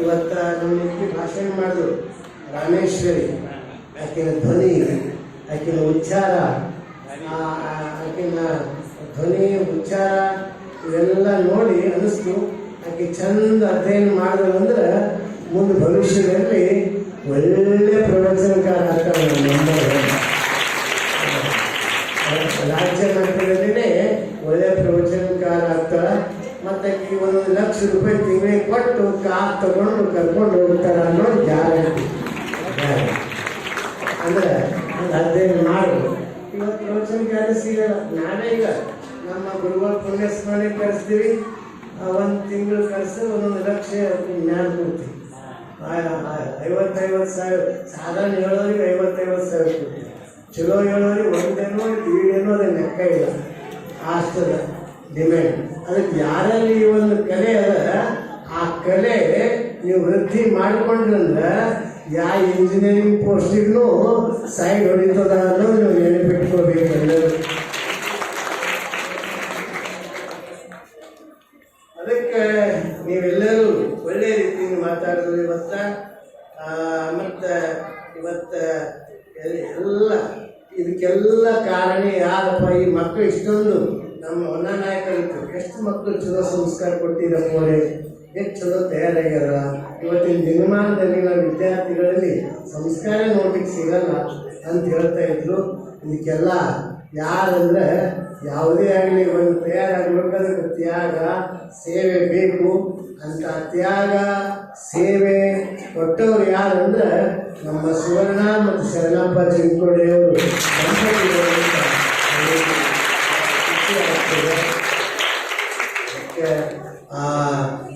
ಇವತ್ತ ನಮ್ಮ ಭಾಷಣ ಮಾಡಿದ್ರು ರಾಮೇಶ್ವರಿ. ಆಕಿನ ಧ್ವನಿ ಆಕಿನ ಉಚ್ಚಾರ. ಆಕಿನ ಧ್ವನಿ, ಉಚ್ಚಾರ ಇವೆಲ್ಲ ನೋಡಿ ಅನಿಸ್ತು. ಆಕೆ ಚಂದ ಅಧ್ಯಯನ ಮಾಡಿದ್ರು ಅಂದ್ರೆ ಮುಂದೆ ಭವಿಷ್ಯದಲ್ಲಿ ಒಳ್ಳೆ ಪ್ರವಚನಕಾರ ಆಗ್ತಾರೆ ನಮ್ಮ. ರಾಜ್ಯ ಮಟ್ಟದಲ್ಲಿನೇ ಒಳ್ಳೆ ಪ್ರವಚನಕಾರ ಆಗ್ತಾಳ. ಈ ಒಂದು ಲಕ್ಷ ರೂಪಾಯಿ ತಿಂಗಳಿಗೆ ಕೊಟ್ಟು ಕಾರ್ ತಗೊಂಡು ಕರ್ಕೊಂಡು ಹೋಗ್ತಾರ ಅನ್ನೋದು ಗ್ಯಾರಂಟಿ ಅಂದ್ರೆ ಒಂದು ಅಧ್ಯಯನ ಮಾಡು ಇವತ್ತು ಪ್ರವಚನಕಾರ ಸಿಗಲ್ಲ ನಾವೇ ಈಗ ನಮ್ಮ ಗುರುಗಳ ಪುಣ್ಯಸ್ಮರಣೆ ಕರೆಸ್ತೀವಿ. ಒಂದು ತಿಂಗಳು ಕರೆಸಿ ಒಂದೊಂದು ಲಕ್ಷ ಜ್ಞಾನ ಕೊಡ್ತೀವಿ. ಐವತ್ತೈವತ್ತು ಸಾವಿರ, ಸಾಧಾರಣ ಹೇಳೋರಿಗೆ ಐವತ್ತೈವತ್ತು ಸಾವಿರ ಕೊಡ್ತೀವಿ. ಚಲೋ ಹೇಳೋರಿಗೆ ಒಂದೇನೋ ಈಡೇನೋ ಅದೇ ಲೆಕ್ಕ ಇಲ್ಲ. ಅಷ್ಟದ ಡಿಮ್ಯಾಂಡ್ ಅದಕ್ಕೆ ಯಾರಲ್ಲಿ ಈ ಒಂದು ಕಲೆ ಅದ, ಆ ಕಲೆ ನೀವು ವೃದ್ಧಿ ಮಾಡಿಕೊಂಡ್ರಂದ್ರೆ ಯಾವ ಇಂಜಿನಿಯರಿಂಗ್ ಪೋಸ್ಟಿಗೂ ಸೈಡ್ ಹೊಡಿತದ ಅನ್ನೋದು ನೀವು ನೆನಪಿಟ್ಕೋಬೇಕು ಎಲ್ಲರೂ ಅದಕ್ಕೆ ನೀವೆಲ್ಲರೂ ಒಳ್ಳೆಯ ರೀತಿಯಿಂದ ಮಾತಾಡಿದ್ರು ಇವತ್ತ ಮತ್ತು ಇವತ್ತು ಇವತ್ತ ಎಲ್- ಎಲ್ಲ, ಇದಕ್ಕೆಲ್ಲ ಕಾರಣ ಯಾರಪ್ಪ ಈ ಮಕ್ಕಳು ಇಷ್ಟೊಂದು. ನಮ್ಮ ಹೊನ್ನ ನಾಯಕರು ಎಷ್ಟು ಮಕ್ಕಳು ಚಲೋ ಸಂಸ್ಕಾರ ಕೊಟ್ಟಿದ್ದ ಅವರೇ ಎಷ್ಟು ಚಲೋ ತಯಾರಾಗ್ಯಾರ? ಇವತ್ತಿನ ನಾವು ವಿದ್ಯಾರ್ಥಿಗಳಲ್ಲಿ ಸಂಸ್ಕಾರ ನೋಡ್ಲಿಕ್ಕೆ ಸಿಗಲ್ಲ ಅಂತ ಹೇಳ್ತಾ ಇದ್ರು. ಇದಕ್ಕೆಲ್ಲ ಯಾರಂದ್ರೆ ಯಾವುದೇ ಆಗಲಿ ಒಂದು ತಯಾರಾಗಬೇಕಾದ್ರೆ ತ್ಯಾಗ, ಸೇವೆ ಬೇಕು ಅಂತ ತ್ಯಾಗ, ಸೇವೆ ಕೊಟ್ಟವ್ರು ಯಾರಂದ್ರೆ ನಮ್ಮ ಸುವರ್ಣ ಮತ್ತು ಶರಣಪ್ಪ ಚಿಂಕೋಡಿಯವರು 这个啊。